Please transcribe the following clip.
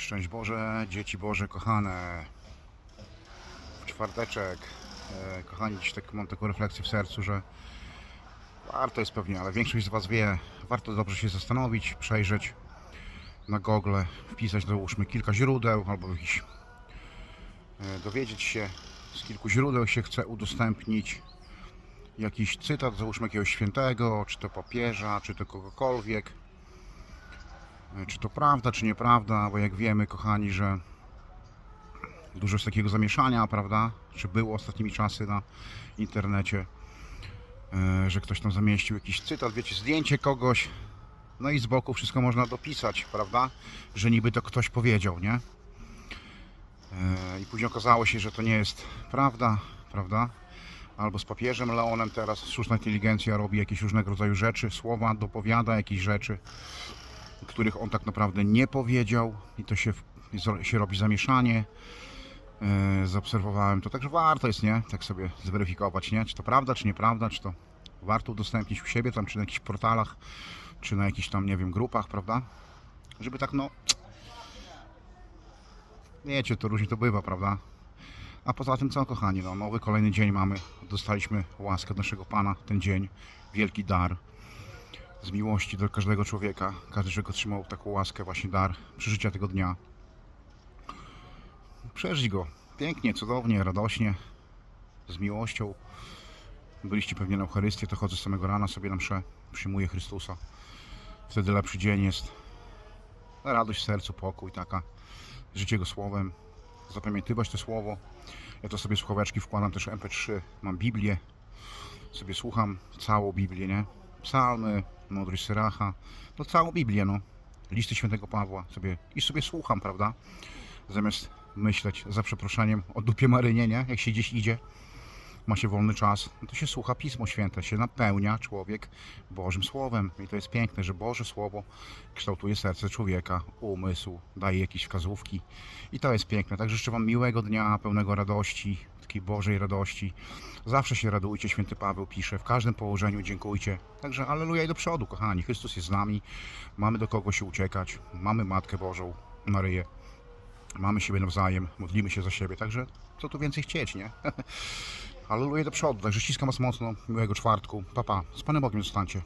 Szczęść Boże, dzieci Boże, kochane. W czwarteczek, e, kochani, dziś tak mam taką refleksję w sercu, że warto jest pewnie, ale większość z Was wie, warto dobrze się zastanowić, przejrzeć na Google, wpisać załóżmy kilka źródeł albo jakiś e, dowiedzieć się z kilku źródeł się chce udostępnić jakiś cytat, załóżmy jakiegoś świętego, czy to papieża, czy to kogokolwiek. E, Czy to prawda, czy nieprawda, bo jak wiemy, kochani, że dużo jest takiego zamieszania, prawda? Czy było ostatnimi czasy na internecie, e, że ktoś tam zamieścił jakiś cytat, wiecie, zdjęcie kogoś, no i z boku wszystko można dopisać, prawda? Że niby to ktoś powiedział, nie? E, I później okazało się, że to nie jest prawda, prawda? Albo z papieżem Leonem teraz sztuczna inteligencja robi jakieś różnego rodzaju rzeczy, słowa, dopowiada jakieś rzeczy których on tak naprawdę nie powiedział i to się, się robi zamieszanie. E, Zaobserwowałem to, także warto jest, nie? Tak sobie zweryfikować, nie? Czy to prawda, czy nieprawda, czy to warto udostępnić u siebie tam, czy na jakichś portalach, czy na jakichś tam, nie wiem, grupach, prawda? Żeby tak, no... Wiecie, to różnie to bywa, prawda? A poza tym co, kochani, no, nowy kolejny dzień mamy. Dostaliśmy łaskę naszego Pana, ten dzień, wielki dar z miłości do każdego człowieka. Każdy człowiek otrzymał taką łaskę, właśnie dar przeżycia tego dnia. Przeżyć go pięknie, cudownie, radośnie, z miłością. Byliście pewnie na Eucharystię, to chodzę z samego rana sobie na mszę, przyjmuję Chrystusa. Wtedy lepszy dzień jest. Radość w sercu, pokój, taka. Życie Go Słowem. Zapamiętywać to Słowo. Ja to sobie słuchaweczki wkładam też MP3. Mam Biblię. Sobie słucham całą Biblię, nie? Psalmy, Mądrość Syracha, no całą Biblię, no. Listy Świętego Pawła sobie i sobie słucham, prawda? Zamiast myśleć, za przeproszeniem, o dupie Marynie, nie? Jak się gdzieś idzie, ma się wolny czas, no to się słucha Pismo Święte, się napełnia człowiek Bożym Słowem. I to jest piękne, że Boże Słowo kształtuje serce człowieka, umysł, daje jakieś wskazówki. I to jest piękne. Także życzę Wam miłego dnia, pełnego radości, takiej Bożej radości. Zawsze się radujcie, święty Paweł pisze, w każdym położeniu dziękujcie. Także aleluja i do przodu, kochani. Chrystus jest z nami, mamy do kogo się uciekać, mamy Matkę Bożą, Maryję, mamy siebie nawzajem, modlimy się za siebie, także co tu więcej chcieć, nie? Aleluja do przodu, także ściskam Was mocno, miłego czwartku, papa, z Panem Bogiem zostańcie.